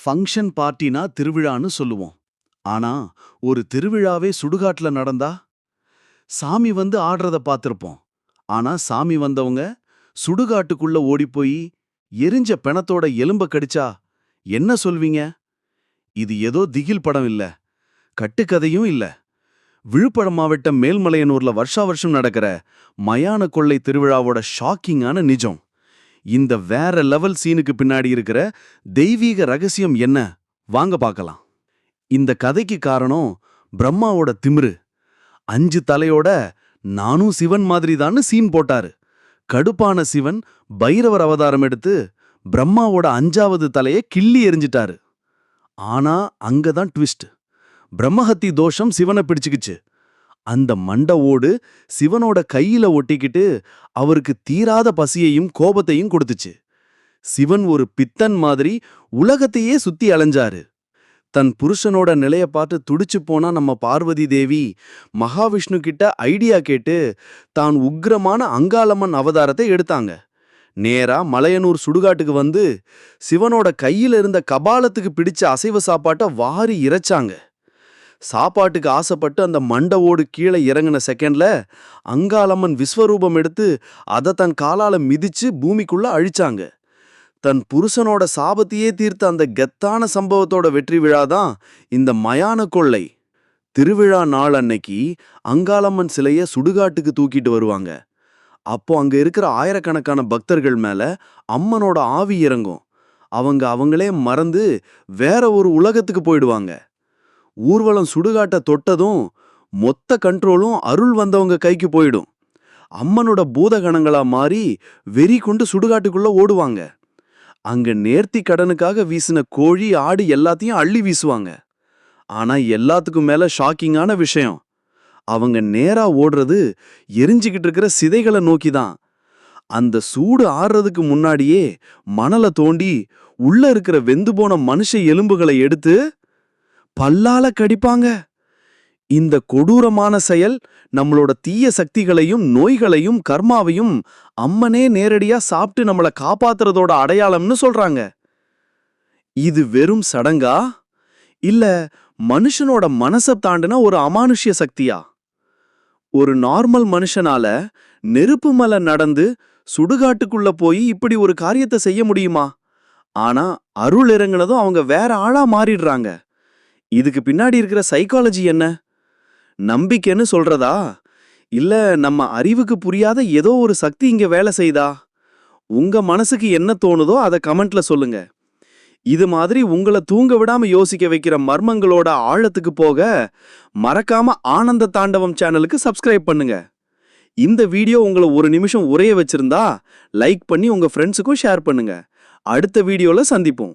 Function பார்ட்டினா திருவிழான்னு சொல்லுவோம். ஆனா ஒரு திருவிழாவே சுடுகாட்டுல நடந்தா சாமி வந்து ஆடுறத பார்த்திருப்போம். ஆனா சாமி வந்தவங்க சுடுகாட்டுக்குள்ள ஓடிப்போய் எரிஞ்ச பிணத்தோட எலும்ப கடிச்சா என்ன சொல்வீங்க? இது ஏதோ திகில் படம் இல்ல கட்டுக்கதையும் இல்ல. விழுப்புரம் மாவட்டம் மேல்மலையனூர்ல வருஷா வருஷம் நடக்கிற மயான கொள்ளை திருவிழாவோட ஷாக்கிங்கான நிஜம். இந்த வேற லெவல் சீனுக்கு பின்னாடி இருக்கிற தெய்வீக ரகசியம் என்ன? வாங்க பார்க்கலாம். இந்த கதைக்கு காரணம் பிரம்மாவோட திமிரு. அஞ்சு தலையோட நானும் சிவன் மாதிரிதான்னு சீன் போட்டாரு. கடுப்பான சிவன் பைரவர் அவதாரம் எடுத்து பிரம்மாவோட அஞ்சாவது தலையை கிள்ளி எறிஞ்சிட்டாரு. ஆனா அங்கதான் ட்விஸ்ட். பிரம்மஹத்தி தோஷம் சிவனை பிடிச்சுக்குச்சு. அந்த மண்ட ஓடு சிவனோட கையில ஒட்டிக்கிட்டு அவருக்கு தீராத பசியையும் கோபத்தையும் கொடுத்துச்சு. சிவன் ஒரு பித்தன் மாதிரி உலகத்தையே சுத்தி அலைஞ்சாரு. தன் புருஷனோட நிலைய பார்த்து துடிச்சு போனா நம்ம பார்வதி தேவி மகாவிஷ்ணு கிட்ட ஐடியா கேட்டு தான் உக்கிரமான அங்காளம்மன் அவதாரத்தை எடுத்தாங்க. நேரா மலையனூர் சுடுகாட்டுக்கு வந்து சிவனோட கையில இருந்த கபாலத்துக்கு பிடிச்ச அசைவ சாப்பாட்டை வாரி இறைச்சாங்க. சாப்பாட்டுக்கு ஆசைப்பட்டு அந்த மண்டவோடு கீழே இறங்கின செகண்ட்ல அங்காளம்மன் விஸ்வரூபம் எடுத்து அதை தன் காலால மிதிச்சு பூமிக்குள்ள அழிச்சாங்க. தன் புருஷனோட சாபத்தையே தீர்த்த அந்த கெத்தான சம்பவத்தோட வெற்றி விழாதான் இந்த மயான கொள்ளை. திருவிழா நாள் அன்னைக்கு அங்காளம்மன் சிலைய சுடுகாட்டுக்கு தூக்கிட்டு வருவாங்க. அப்போ அங்க இருக்கிற ஆயிரக்கணக்கான பக்தர்கள் மேல அம்மனோட ஆவி இறங்கும். அவங்க அவங்களே மறந்து வேற ஒரு உலகத்துக்கு போயிடுவாங்க. ஊர்வலம் சுடுகாட்ட தொட்டதும் மொத்த கண்ட்ரோலும் அருள் வந்தவங்க கைக்கு போயிடும். அம்மனோட பூதகணங்களா மாறி வெறி கொண்டு சுடுகாட்டுக்குள்ள ஓடுவாங்க. அங்க நேர்த்தி கடனுக்காக வீசின கோழி ஆடு எல்லாத்தையும் அள்ளி வீசுவாங்க. ஆனா எல்லாத்துக்கும் மேல ஷாக்கிங்கான விஷயம். அவங்க நேரா ஓடுறது எரிஞ்சுக்கிட்டு இருக்கிற சிதைகளை நோக்கி தான் அந்த சூடு ஆறுறதுக்கு முன்னாடியே மணலை தோண்டி உள்ள இருக்கிற வெந்து போன மனுஷ எலும்புகளை எடுத்து பல்லால கடிப்பாங்க. இந்த கொடூரமான செயல் நம்மளோட தீய சக்திகளையும் நோய்களையும் கர்மாவையும் அம்மனே நேரடியா சாப்பிட்டு நம்மள காப்பாத்துறதோட அடையாளம்னு சொல்றாங்க. இது வெறும் சடங்கா? இல்ல மனுஷனோட மனச தாண்டின ஒரு அமானுஷ்ய சக்தியா? ஒரு நார்மல் மனுஷனால நெருப்பு மலை நடந்து சுடுகாட்டுக்குள்ள போய் இப்படி ஒரு காரியத்தை செய்ய முடியுமா? ஆனா அருள் இறங்குனதும் அவங்க வேற ஆளா மாறிடுறாங்க. இதுக்கு பின்னாடி இருக்கிற சைக்காலஜி என்ன? நம்பிக்கைன்னு சொல்றதா? இல்ல நம்ம அறிவுக்கு புரியாத ஏதோ ஒரு சக்தி இங்க வேலை செய்தா? உங்க மனசுக்கு என்ன தோணுதோ அதை கமெண்ட்ல சொல்லுங்க. இது மாதிரி உங்களை தூங்க விடாம யோசிக்க வைக்கிற மர்மங்களோட ஆழத்துக்கு போக மறக்காம ஆனந்த தாண்டவம் சேனலுக்கு சப்ஸ்கிரைப் பண்ணுங்க. இந்த வீடியோ உங்களை ஒரு நிமிஷம் உரைய வச்சிருந்தா லைக் பண்ணி உங்க ஃப்ரெண்ட்ஸுக்கும் ஷேர் பண்ணுங்க. அடுத்த வீடியோல சந்திப்போம்.